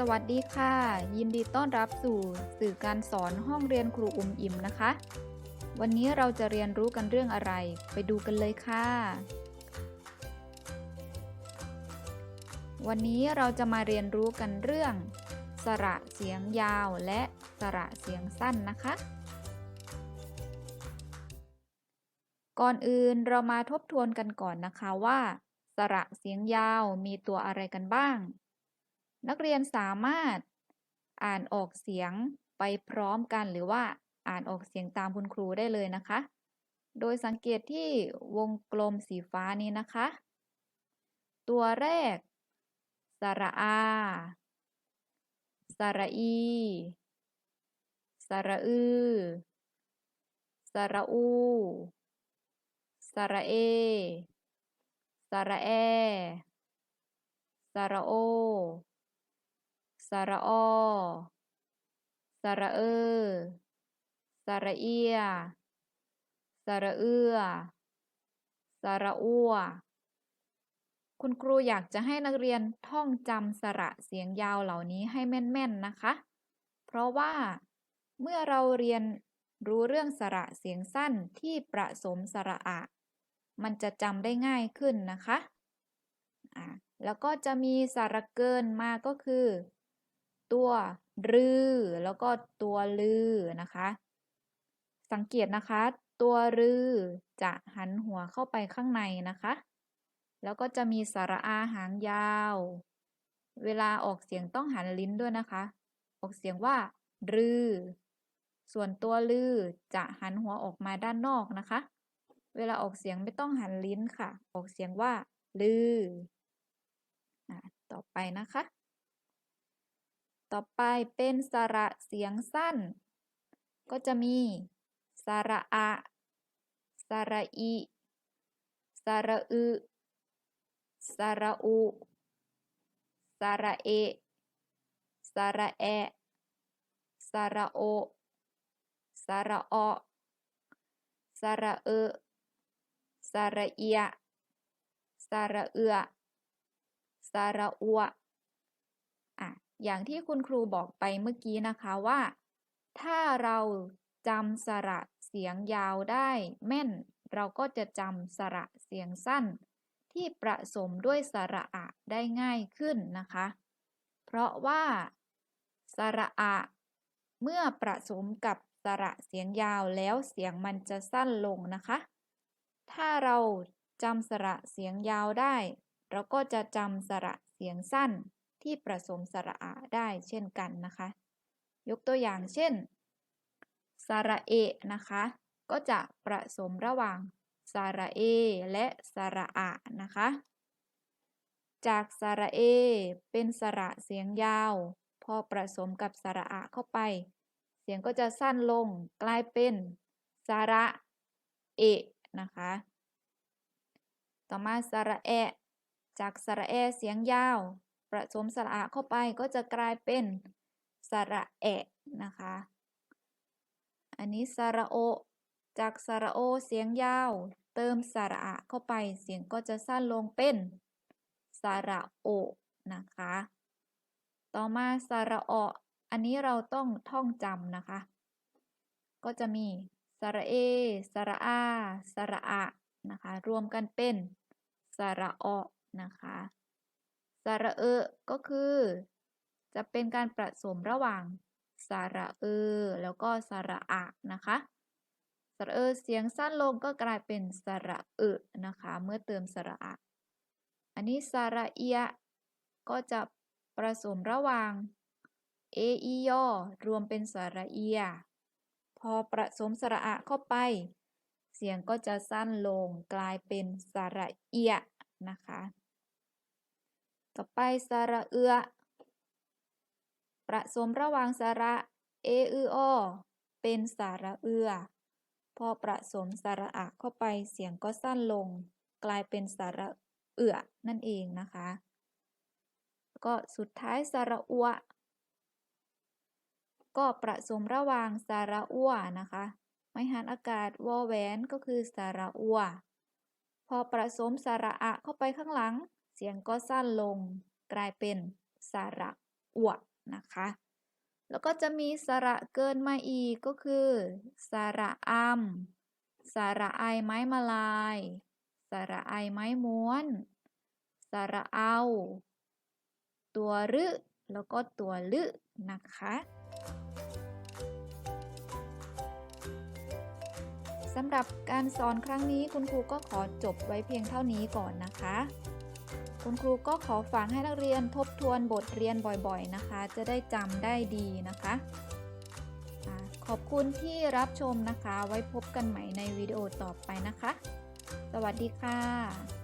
สวัสดีค่ะ ยินดีต้อนรับสู่สื่อการสอนห้องเรียนครูอุ้มอิ่มนะคะ วันนี้เราจะเรียนรู้กันเรื่องอะไร ไปดูกันเลยค่ะ วันนี้เราจะมาเรียนรู้กันเรื่อง สระเสียงยาวและสระเสียงสั้นนะคะ ก่อนอื่นเรามาทบทวนกันก่อนนะคะว่า สระเสียงยาวมีตัวอะไรกันบ้าง นักเรียนสามารถอ่านออกเสียงไปพร้อมกันหรือว่าอ่านออกเสียงตามคุณครูได้เลยนะคะ โดยสังเกตที่วงกลมสีฟ้านี้นะคะ ตัวแรก สระอา สระอี สระอือ สระอู สระเอ สระแอ สระโอ ระอสระเออ สระเอีย สระเอื้อสระอัวคุณครูอยากจะให้นักเรียนท่องจำสระเสียงยาวเหล่านี้ให้แม่นๆนะคะ เพราะว่าเมื่อเราเรียนรู้เรื่องสระเสียงสั้นที่ประสมสระอะ มันจะจำได้ง่ายขึ้นนะคะ แล้วก็จะมีสระเกินมาก็คือ ตัวรือ แล้วก็ตัวลือนะคะ สังเกตนะคะ ตัวรือจะหันหัวเข้าไปข้างในนะคะ แล้วก็จะมีสระอาหางยาว เวลาออกเสียงต้องหันลิ้นด้วยนะคะ ออกเสียงว่า รือ ส่วนตัวลือจะหันหัวออกมาด้านนอกนะคะ เวลาออกเสียงไม่ต้องหันลิ้นค่ะ ออกเสียงว่า ลืออะต่อไปนะคะ ต่อไปเป็นสระเสียงสั้น ก็จะมี สระอะ สระอี สระอึ สระอุ สระเอ สระแอ สระโอ สระออสระเอสระเอีย สระเอือ สระอัวอะ อย่างที่คุณครูบอกไปเมื่อกี้นะคะว่า ถ้าเราจำสระเสียงยาวได้ แม่น เราก็จะจำสระเสียงสั้น ที่ประสมด้วยสระอะได้ง่ายขึ้นนะคะ เพราะว่าสระอะเมื่อประสมกับสระเสียงยาวแล้วเสียงมันจะสั้นลงนะคะ ถ้าเราจำสระเสียงยาวได้ เราก็จะจำสระเสียงสั้น ที่ประสมสระอะได้เช่นกันนะคะ ยกตัวอย่างเช่น สระเอนะคะ ก็จะประสมระหว่างสระเอและสระอะนะคะ จากสระเอเป็นสระเสียงยาว พอประสมกับสระอะเข้าไป เสียงก็จะสั้นลงกลายเป็นสระเอะนะคะ ต่อมาสระแอจากสระแอเสียงยาว ประสมสระอะเข้าไปก็จะกลายเป็นสระแอะนะคะ อันนี้สระโอ จากสระโอเสียงยาว เติมสระอะเข้าไปเสียงก็จะสั้นลงเป็นสระโอนะคะ ต่อมาสระอออันนี้เราต้องท่องจำนะคะ ก็จะมีสระเอ สระอา สระอะนะคะ รวมกันเป็นสระออนะคะ สระเออก็คือ จะเป็นการผสมระหว่างสระเออแล้วก็สระอะนะคะสระเออเสียงสั้นลงก็กลายเป็นสระเออนะคะ เมื่อเติมสระอะอันนี้สระเอียก็จะผสมระหว่างเออียอรวมเป็นสระเอีย พอผสมสระอะเข้าไป เสียงก็จะสั้นลงกลายเป็นสระเอียนะคะ ต่อไปสระเอือผสมระหว่างสระเออืออเป็นสระเอือ พอผสมสระอะเข้าไปเสียงก็สั้นลง กลายเป็นสระเอือนั่นเองนะคะ ก็สุดท้ายสระอัวก็ผสมระหว่างสระอัวนะคะ ไม่หันอากาศวอแหวนก็คือสระอัว พอผสมสระอะเข้าไปข้างหลัง สียงก็สั้นลงกลายเป็นสระอวนะคะ แล้วก็จะมีสระเกินมาอีกก็คือสระอัมสระไอไม้มาลาย สระไอไม้ม้วน สระเอา ตัวรึแล้วก็ตัวลึนะคะสำหรับการสอนครั้งนี้คุณครูก็ขอจบไว้เพียงเท่านี้ก่อนนะคะ คุณครูก็ขอฝากให้นักเรียนทบทวนบทเรียนบ่อยๆนะคะ จะได้จำได้ดีนะคะขอบคุณที่รับชมนะคะ ไว้พบกันใหม่ในวิดีโอต่อไปนะคะ สวัสดีค่ะ